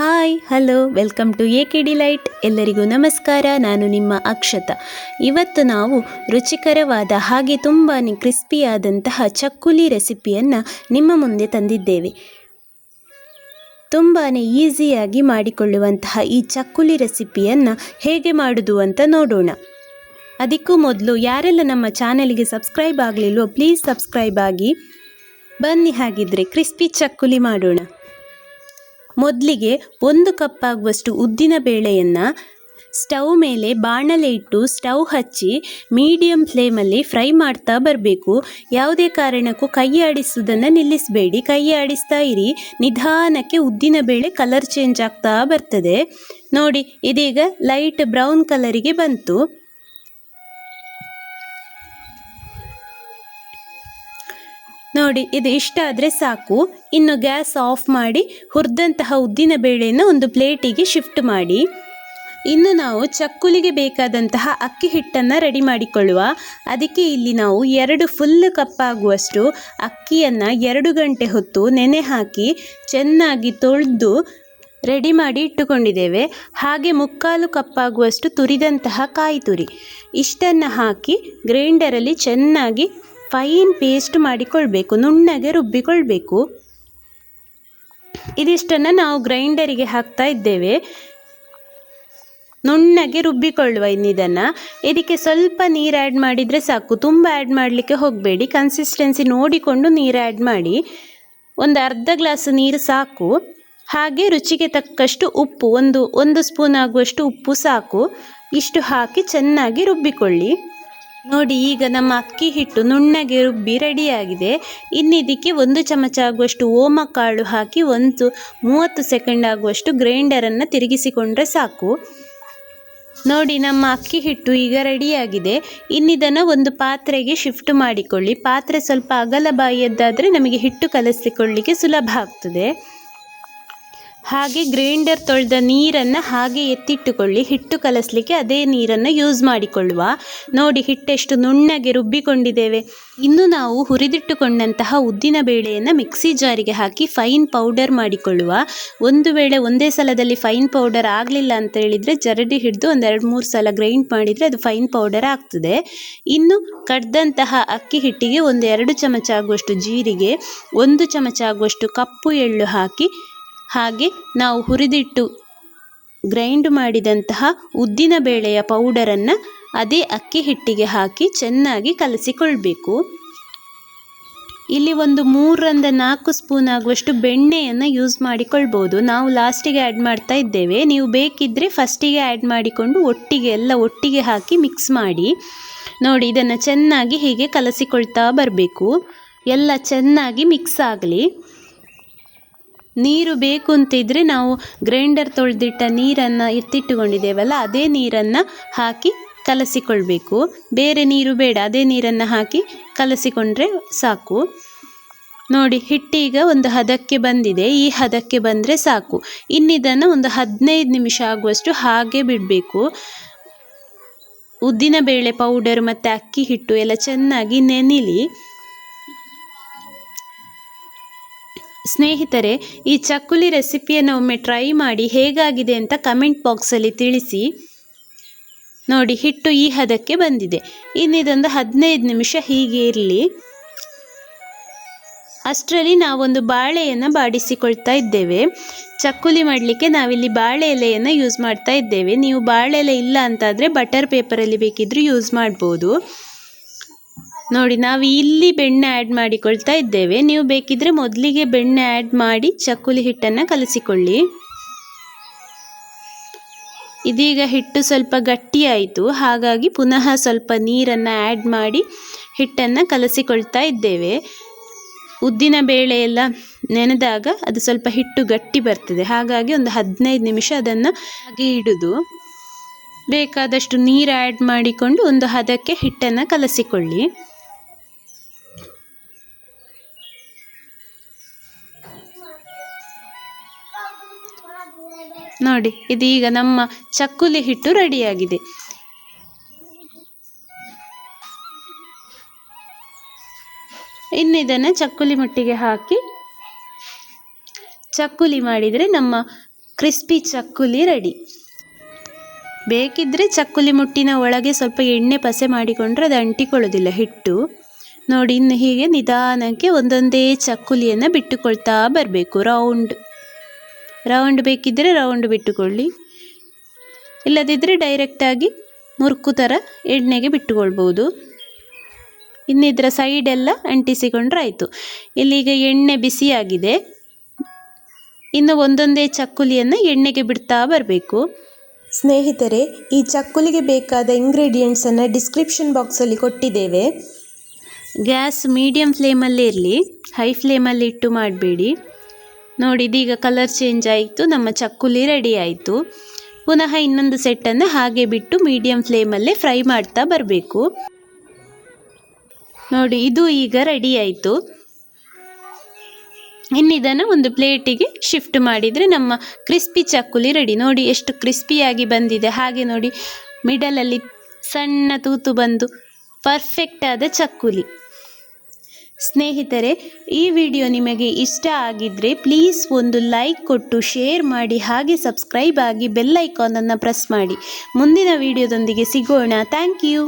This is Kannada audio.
Hi, hello, welcome to A K delight ಎಲ್ಲರಿಗೂ ನಮಸ್ಕಾರ, ನಾನು ನಿಮ್ಮ ಅಕ್ಷತ. ಇವತ್ತು ನಾವು ರುಚಿಕರವಾದ ಹಾಗೆ ತುಂಬಾ ಕ್ರಿಸ್ಪಿಯಾದಂತಹ ಚಕ್ಕುಲಿ ರೆಸಿಪಿಯನ್ನು ನಿಮ್ಮ ಮುಂದೆ ತಂದಿದ್ದೇವೆ. ತುಂಬಾ ಈಸಿಯಾಗಿ ಮಾಡಿಕೊಳ್ಳುವಂತಹ ಈ ಚಕ್ಕುಲಿ ರೆಸಿಪಿಯನ್ನು ಹೇಗೆ ಮಾಡುವುದು ಅಂತ ನೋಡೋಣ. ಅದಕ್ಕೂ ಮೊದಲು ಯಾರೆಲ್ಲ ನಮ್ಮ ಚಾನೆಲ್ಗೆ ಸಬ್ಸ್ಕ್ರೈಬ್ ಆಗಲಿಲ್ವೋ, ಪ್ಲೀಸ್ ಸಬ್ಸ್ಕ್ರೈಬ್ ಆಗಿ. ಬನ್ನಿ, ಹಾಗಿದ್ರೆ ಕ್ರಿಸ್ಪಿ ಚಕ್ಕುಲಿ ಮಾಡೋಣ. ಮೊದಲಿಗೆ ಒಂದು ಕಪ್ ಆಗುವಷ್ಟು ಉದ್ದಿನ ಬೇಳೆಯನ್ನು ಸ್ಟವ್ ಮೇಲೆ ಬಾಣಲೆ ಇಟ್ಟು ಸ್ಟವ್ ಹಚ್ಚಿ ಮೀಡಿಯಂ ಫ್ಲೇಮಲ್ಲಿ ಫ್ರೈ ಮಾಡ್ತಾ ಬರಬೇಕು. ಯಾವುದೇ ಕಾರಣಕ್ಕೂ ಕೈ ಆಡಿಸೋದನ್ನು ನಿಲ್ಲಿಸಬೇಡಿ. ಕೈ ಆಡಿಸ್ತಾ ಇರಿ. ನಿಧಾನಕ್ಕೆ ಉದ್ದಿನ ಬೇಳೆ ಕಲರ್ ಚೇಂಜ್ ಆಗ್ತಾ ಬರ್ತದೆ. ನೋಡಿ, ಇದೀಗ ಲೈಟ್ ಬ್ರೌನ್ ಕಲರಿಗೆ ಬಂತು. ನೋಡಿ, ಇದು ಇಷ್ಟ ಆದರೆ ಸಾಕು. ಇನ್ನು ಗ್ಯಾಸ್ ಆಫ್ ಮಾಡಿ ಹುರಿದಂತಹ ಉದ್ದಿನ ಬೇಳೆಯನ್ನು ಒಂದು ಪ್ಲೇಟಿಗೆ ಶಿಫ್ಟ್ ಮಾಡಿ. ಇನ್ನು ನಾವು ಚಕ್ಕುಲಿಗೆ ಬೇಕಾದಂತಹ ಅಕ್ಕಿ ಹಿಟ್ಟನ್ನು ರೆಡಿ ಮಾಡಿಕೊಳ್ಳುವ. ಅದಕ್ಕೆ ಇಲ್ಲಿ ನಾವು ಎರಡು ಫುಲ್ ಕಪ್ಪಾಗುವಷ್ಟು ಅಕ್ಕಿಯನ್ನು ಎರಡು ಗಂಟೆ ಹೊತ್ತು ನೆನೆ ಹಾಕಿ ಚೆನ್ನಾಗಿ ತೊಳೆದು ರೆಡಿ ಮಾಡಿ ಇಟ್ಟುಕೊಂಡಿದ್ದೇವೆ. ಹಾಗೆ ಮುಕ್ಕಾಲು ಕಪ್ಪಾಗುವಷ್ಟು ತುರಿದಂತಹ ಕಾಯಿ ತುರಿ ಇಷ್ಟನ್ನು ಹಾಕಿ ಗ್ರೈಂಡರಲ್ಲಿ ಚೆನ್ನಾಗಿ ಫೈನ್ ಪೇಸ್ಟ್ ಮಾಡಿಕೊಳ್ಬೇಕು, ನುಣ್ಣಗೆ ರುಬ್ಬಿಕೊಳ್ಬೇಕು. ಇದಿಷ್ಟನ್ನು ನಾವು ಗ್ರೈಂಡರಿಗೆ ಹಾಕ್ತಾ ಇದ್ದೇವೆ. ನುಣ್ಣಗೆ ರುಬ್ಬಿಕೊಳ್ಳುವ ಇನ್ನಿದನ್ನು. ಇದಕ್ಕೆ ಸ್ವಲ್ಪ ನೀರು ಆ್ಯಡ್ ಮಾಡಿದರೆ ಸಾಕು. ತುಂಬ ಆ್ಯಡ್ ಮಾಡಲಿಕ್ಕೆ ಹೋಗಬೇಡಿ. ಕನ್ಸಿಸ್ಟೆನ್ಸಿ ನೋಡಿಕೊಂಡು ನೀರು ಆ್ಯಡ್ ಮಾಡಿ. ಒಂದು ಅರ್ಧ ಗ್ಲಾಸ್ ನೀರು ಸಾಕು. ಹಾಗೆ ರುಚಿಗೆ ತಕ್ಕಷ್ಟು ಉಪ್ಪು, ಒಂದು ಒಂದು ಸ್ಪೂನ್ ಆಗುವಷ್ಟು ಉಪ್ಪು ಸಾಕು. ಇಷ್ಟು ಹಾಕಿ ಚೆನ್ನಾಗಿ ರುಬ್ಬಿಕೊಳ್ಳಿ. ನೋಡಿ, ಈಗ ನಮ್ಮ ಅಕ್ಕಿ ಹಿಟ್ಟು ನುಣ್ಣಗೆ ರುಬ್ಬಿ ರೆಡಿಯಾಗಿದೆ. ಇನ್ನಿದಕ್ಕೆ ಒಂದು ಚಮಚ ಆಗುವಷ್ಟು ಓಮ ಕಾಳು ಹಾಕಿ ಒಂದು ಮೂವತ್ತು ಸೆಕೆಂಡ್ ಆಗುವಷ್ಟು ಗ್ರೈಂಡರನ್ನು ತಿರುಗಿಸಿಕೊಂಡ್ರೆ ಸಾಕು. ನೋಡಿ, ನಮ್ಮ ಅಕ್ಕಿ ಹಿಟ್ಟು ಈಗ ರೆಡಿಯಾಗಿದೆ. ಇನ್ನಿದನ್ನು ಒಂದು ಪಾತ್ರೆಗೆ ಶಿಫ್ಟ್ ಮಾಡಿಕೊಳ್ಳಿ. ಪಾತ್ರೆ ಸ್ವಲ್ಪ ಅಗಲ ಬಾಯಿಯದ್ದಾದರೆ ನಮಗೆ ಹಿಟ್ಟು ಕಲಸಿಕೊಳ್ಳಿಕ್ಕೆ ಸುಲಭ ಆಗ್ತದೆ. ಹಾಗೆ ಗ್ರೈಂಡರ್ ತೊಳೆದ ನೀರನ್ನು ಹಾಗೆ ಎತ್ತಿಟ್ಟುಕೊಳ್ಳಿ. ಹಿಟ್ಟು ಕಲಸಲಿಕ್ಕೆ ಅದೇ ನೀರನ್ನು ಯೂಸ್ ಮಾಡಿಕೊಳ್ಳುವ. ನೋಡಿ ಹಿಟ್ಟೆಷ್ಟು ನುಣ್ಣಗೆ ರುಬ್ಬಿಕೊಂಡಿದ್ದೇವೆ. ಇನ್ನು ನಾವು ಹುರಿದಿಟ್ಟುಕೊಂಡಂತಹ ಉದ್ದಿನ ಬೇಳೆಯನ್ನು ಮಿಕ್ಸಿ ಜಾರಿಗೆ ಹಾಕಿ ಫೈನ್ ಪೌಡರ್ ಮಾಡಿಕೊಳ್ಳುವ. ಒಂದು ವೇಳೆ ಒಂದೇ ಸಲದಲ್ಲಿ ಫೈನ್ ಪೌಡರ್ ಆಗಲಿಲ್ಲ ಅಂತ ಹೇಳಿದರೆ ಜರಡಿ ಹಿಡಿದು ಒಂದು ಎರಡು ಮೂರು ಸಲ ಗ್ರೈಂಡ್ ಮಾಡಿದರೆ ಅದು ಫೈನ್ ಪೌಡರ್ ಆಗ್ತದೆ. ಇನ್ನು ಕಡ್ದಂತಹ ಅಕ್ಕಿ ಹಿಟ್ಟಿಗೆ ಒಂದು ಎರಡು ಚಮಚ ಆಗುವಷ್ಟು ಜೀರಿಗೆ, ಒಂದು ಚಮಚ ಆಗುವಷ್ಟು ಕಪ್ಪು ಎಳ್ಳು ಹಾಕಿ ಹಾಗೆ ನಾವು ಹುರಿದಿಟ್ಟು ಗ್ರೈಂಡ್ ಮಾಡಿದಂತಹ ಉದ್ದಿನ ಬೇಳೆಯ ಪೌಡರನ್ನು ಅದೇ ಅಕ್ಕಿ ಹಿಟ್ಟಿಗೆ ಹಾಕಿ ಚೆನ್ನಾಗಿ ಕಲಸಿಕೊಳ್ಬೇಕು. ಇಲ್ಲಿ ಒಂದು ಮೂರರಿಂದ ನಾಲ್ಕು ಸ್ಪೂನ್ ಆಗುವಷ್ಟು ಬೆಣ್ಣೆಯನ್ನು ಯೂಸ್ ಮಾಡಿಕೊಳ್ಬೋದು. ನಾವು ಲಾಸ್ಟಿಗೆ ಆ್ಯಡ್ ಮಾಡ್ತಾ ಇದ್ದೇವೆ. ನೀವು ಬೇಕಿದ್ದರೆ ಫಸ್ಟಿಗೆ ಆ್ಯಡ್ ಮಾಡಿಕೊಂಡು ಒಟ್ಟಿಗೆ ಎಲ್ಲ ಒಟ್ಟಿಗೆ ಹಾಕಿ ಮಿಕ್ಸ್ ಮಾಡಿ. ನೋಡಿ, ಇದನ್ನು ಚೆನ್ನಾಗಿ ಹೀಗೆ ಕಲಸಿಕೊಳ್ತಾ ಬರಬೇಕು. ಎಲ್ಲ ಚೆನ್ನಾಗಿ ಮಿಕ್ಸ್ ಆಗಲಿ. ನೀರು ಬೇಕು ಅಂತಿದ್ರೆ ನಾವು ಗ್ರೈಂಡರ್ ತೊಳೆದಿಟ್ಟ ನೀರನ್ನು ಎತ್ತಿಟ್ಟುಕೊಂಡಿದ್ದೇವಲ್ಲ ಅದೇ ನೀರನ್ನು ಹಾಕಿ ಕಲಸಿಕೊಳ್ಬೇಕು. ಬೇರೆ ನೀರು ಬೇಡ, ಅದೇ ನೀರನ್ನು ಹಾಕಿ ಕಲಸಿಕೊಂಡ್ರೆ ಸಾಕು. ನೋಡಿ, ಹಿಟ್ಟೀಗ ಒಂದು ಹದಕ್ಕೆ ಬಂದಿದೆ, ಈ ಹದಕ್ಕೆ ಬಂದರೆ ಸಾಕು. ಇನ್ನಿದನ್ನು ಒಂದು ಹದಿನೈದು ನಿಮಿಷ ಆಗುವಷ್ಟು ಹಾಗೆ ಬಿಡಬೇಕು. ಉದ್ದಿನ ಬೇಳೆ ಪೌಡರ್ ಮತ್ತು ಅಕ್ಕಿ ಹಿಟ್ಟು ಎಲ್ಲ ಚೆನ್ನಾಗಿ ನೆನಿಲಿ. ಸ್ನೇಹಿತರೆ, ಈ ಚಕ್ಕುಲಿ ರೆಸಿಪಿಯನ್ನು ಒಮ್ಮೆ ಟ್ರೈ ಮಾಡಿ ಹೇಗಾಗಿದೆ ಅಂತ ಕಮೆಂಟ್ ಬಾಕ್ಸಲ್ಲಿ ತಿಳಿಸಿ. ನೋಡಿ, ಹಿಟ್ಟು ಈ ಹದಕ್ಕೆ ಬಂದಿದೆ. ಇನ್ನಿದೊಂದು ಹದಿನೈದು ನಿಮಿಷ ಹೀಗೆ ಇರಲಿ. ಅಷ್ಟರಲ್ಲಿ ನಾವೊಂದು ಬಾಳೆಯನ್ನು ಬಾಡಿಸಿಕೊಳ್ತಾ ಇದ್ದೇವೆ. ಚಕ್ಕುಲಿ ಮಾಡಲಿಕ್ಕೆ ನಾವಿಲ್ಲಿ ಬಾಳೆ ಎಲೆಯನ್ನು ಯೂಸ್ ಮಾಡ್ತಾ ಇದ್ದೇವೆ. ನೀವು ಬಾಳೆ ಎಲೆ ಇಲ್ಲ ಅಂತಾದರೆ ಬಟರ್ ಪೇಪರಲ್ಲಿ ಬೇಕಿದ್ದರೂ ಯೂಸ್ ಮಾಡ್ಬೋದು. ನೋಡಿ, ನಾವು ಇಲ್ಲಿ ಬೆಣ್ಣೆ ಆ್ಯಡ್ ಮಾಡಿಕೊಳ್ತಾ ಇದ್ದೇವೆ. ನೀವು ಬೇಕಿದ್ರೆ ಮೊದಲಿಗೆ ಬೆಣ್ಣೆ ಆ್ಯಡ್ ಮಾಡಿ ಚಕ್ಕುಲಿ ಹಿಟ್ಟನ್ನು ಕಲಸಿಕೊಳ್ಳಿ. ಇದೀಗ ಹಿಟ್ಟು ಸ್ವಲ್ಪ ಗಟ್ಟಿಯಾಯಿತು ಹಾಗಾಗಿ ಪುನಃ ಸ್ವಲ್ಪ ನೀರನ್ನು ಆ್ಯಡ್ ಮಾಡಿ ಹಿಟ್ಟನ್ನು ಕಲಸಿಕೊಳ್ತಾ ಇದ್ದೇವೆ. ಉದ್ದಿನ ಬೇಳೆ ಎಲ್ಲ ನೆನೆದಾಗ ಅದು ಸ್ವಲ್ಪ ಹಿಟ್ಟು ಗಟ್ಟಿ ಬರ್ತದೆ. ಹಾಗಾಗಿ ಒಂದು ಹದಿನೈದು ನಿಮಿಷ ಅದನ್ನು ಹಾಗೆ ಇಡೋದು. ಬೇಕಾದಷ್ಟು ನೀರು ಆ್ಯಡ್ ಮಾಡಿಕೊಂಡು ಒಂದು ಹದಕ್ಕೆ ಹಿಟ್ಟನ್ನು ಕಲಸಿಕೊಳ್ಳಿ. ನೋಡಿ, ಇದೀಗ ನಮ್ಮ ಚಕ್ಕುಲಿ ಹಿಟ್ಟು ರೆಡಿಯಾಗಿದೆ. ಇನ್ನಿದನ್ನು ಚಕ್ಕುಲಿ ಮುಟ್ಟಿಗೆ ಹಾಕಿ, ಚಕ್ಕುಲಿ ಮಾಡಿದರೆ ನಮ್ಮ ಕ್ರಿಸ್ಪಿ ಚಕ್ಕುಲಿ ರೆಡಿ. ಬೇಕಿದ್ದರೆ ಚಕ್ಕುಲಿ ಮುಟ್ಟಿನ ಒಳಗೆ ಸ್ವಲ್ಪ ಎಣ್ಣೆ ಪಸೆ ಮಾಡಿಕೊಂಡ್ರೆ ಅದು ಅಂಟಿಕೊಳ್ಳೋದಿಲ್ಲ ಹಿಟ್ಟು. ನೋಡಿ, ಇನ್ನು ಹೀಗೆ ನಿಧಾನಕ್ಕೆ ಒಂದೊಂದೇ ಚಕ್ಕುಲಿಯನ್ನು ಬಿಟ್ಟುಕೊಳ್ತಾ ಬರಬೇಕು, ರೌಂಡ್. ರೌಂಡ್ ಬೇಕಿದ್ದರೆ ರೌಂಡ್ ಬಿಟ್ಟುಕೊಳ್ಳಿ. ಇಲ್ಲದಿದ್ದರೆ ಡೈರೆಕ್ಟಾಗಿ ಮುರುಕು ಥರ ಎಣ್ಣೆಗೆ ಬಿಟ್ಟುಕೊಳ್ಬೋದು. ಇನ್ನು ಇದರ ಸೈಡೆಲ್ಲ ಅಂಟಿಸಿಕೊಂಡ್ರೆ ಆಯಿತು. ಇಲ್ಲೀಗ ಎಣ್ಣೆ ಬಿಸಿಯಾಗಿದೆ. ಇನ್ನು ಒಂದೊಂದೇ ಚಕ್ಕುಲಿಯನ್ನು ಎಣ್ಣೆಗೆ ಬಿಡ್ತಾ ಬರಬೇಕು. ಸ್ನೇಹಿತರೆ ಈ ಚಕ್ಕುಲಿಗೆ ಬೇಕಾದ ಇಂಗ್ರೀಡಿಯೆಂಟ್ಸನ್ನು ಡಿಸ್ಕ್ರಿಪ್ಷನ್ ಬಾಕ್ಸಲ್ಲಿ ಕೊಟ್ಟಿದ್ದೇವೆ. ಗ್ಯಾಸ್ ಮೀಡಿಯಮ್ ಫ್ಲೇಮಲ್ಲೇ ಇರಲಿ ಹೈ ಫ್ಲೇಮಲ್ಲಿ ಇಟ್ಟು ಮಾಡಬೇಡಿ. ನೋಡಿ, ಇದೀಗ ಕಲರ್ ಚೇಂಜ್ ಆಯಿತು, ನಮ್ಮ ಚಕ್ಕುಲಿ ರೆಡಿ ಆಯಿತು. ಪುನಃ ಇನ್ನೊಂದು ಸೆಟ್ಟನ್ನು ಹಾಗೆ ಬಿಟ್ಟು ಮೀಡಿಯಂ ಫ್ಲೇಮಲ್ಲೇ ಫ್ರೈ ಮಾಡ್ತಾ ಬರಬೇಕು. ನೋಡಿ, ಇದು ಈಗ ರೆಡಿ ಆಯಿತು. ಇನ್ನಿದನ್ನು ಒಂದು ಪ್ಲೇಟಿಗೆ ಶಿಫ್ಟ್ ಮಾಡಿದರೆ ನಮ್ಮ ಕ್ರಿಸ್ಪಿ ಚಕ್ಕುಲಿ ರೆಡಿ ನೋಡಿ, ಎಷ್ಟು ಕ್ರಿಸ್ಪಿಯಾಗಿ ಬಂದಿದೆ. ಹಾಗೆ ನೋಡಿ ಮಿಡಲಲ್ಲಿ ಸಣ್ಣ ತೂತು ಬಂದು ಪರ್ಫೆಕ್ಟಾದ ಚಕ್ಕುಲಿ. ಸ್ನೇಹಿತರೆ, ಈ ವಿಡಿಯೋ ನಿಮಗೆ ಇಷ್ಟ ಆಗಿದ್ದರೆ ಪ್ಲೀಸ್ ಒಂದು ಲೈಕ್ ಕೊಟ್ಟು ಶೇರ್ ಮಾಡಿ ಹಾಗೆ ಸಬ್ಸ್ಕ್ರೈಬ್ ಆಗಿ ಬೆಲ್ ಐಕಾನನ್ನು ಪ್ರೆಸ್ ಮಾಡಿ. ಮುಂದಿನ ವಿಡಿಯೋದೊಂದಿಗೆ ಸಿಗೋಣ. Thank you.